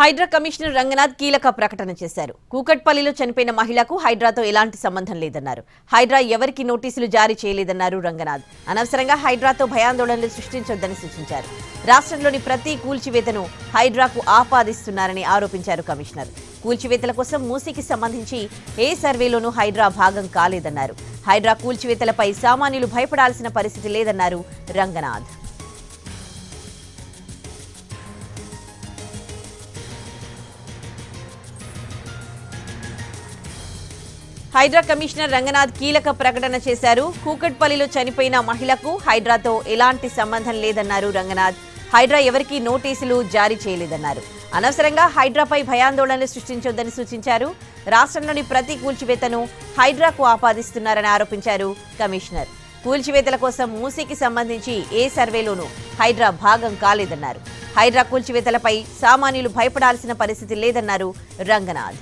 Hydraa commissioner Ranganath కీలక ప్రకటన చేశారు. కూకట్పల్లిలో చనిపోయిన మహిళకు హైడ్రాతో ఎలాంటి సంబంధం లేదన్నారు. హైడ్రా ఎవరికి నోటీసులు జారీ చేయలేదన్నారు రంగనాథ్. అనవసరంగా హైడ్రాతో భయాందోళనలు సృష్టించొద్దని సూచించారు. రాష్ట్రంలోని ప్రతి కూల్చివేతను హైడ్రాకు ఆపాదిస్తున్నారని ఆరోపించారు కమిషనర్. కూల్చివేతల కోసం మూసీకి సంబంధించి ఏ సర్వేలోనూ హైడ్రా భాగం కాలేదన్నారు. హైడ్రా కూల్చివేతలపై సామాన్యులు భయపడాల్సిన పరిస్థితి లేదన్నారు రంగనాథ్. హైడ్రా కమిషనర్ రంగనాథ్ కీలక ప్రకటన చేశారు. కూకట్పల్లిలో చనిపోయిన మహిళకు హైడ్రాతో ఎలాంటి సంబంధం లేదన్నారు రంగనాథ్. హైడ్రా ఎవరికీ నోటీసులు జారీ చేయలేదన్నారు. అనవసరంగా హైడ్రాపై భయాందోళనలు సృష్టించొద్దని సూచించారు. రాష్ట్రంలోని ప్రతి కూల్చివేతను హైడ్రాకు ఆపాదిస్తున్నారని ఆరోపించారు కమిషనర్. కూల్చివేతల కోసం మూసీకి సంబంధించి ఏ సర్వేలోనూ హైడ్రా భాగం కాలేదన్నారు. హైడ్రా కూల్చివేతలపై సామాన్యులు భయపడాల్సిన పరిస్థితి లేదన్నారు రంగనాథ్.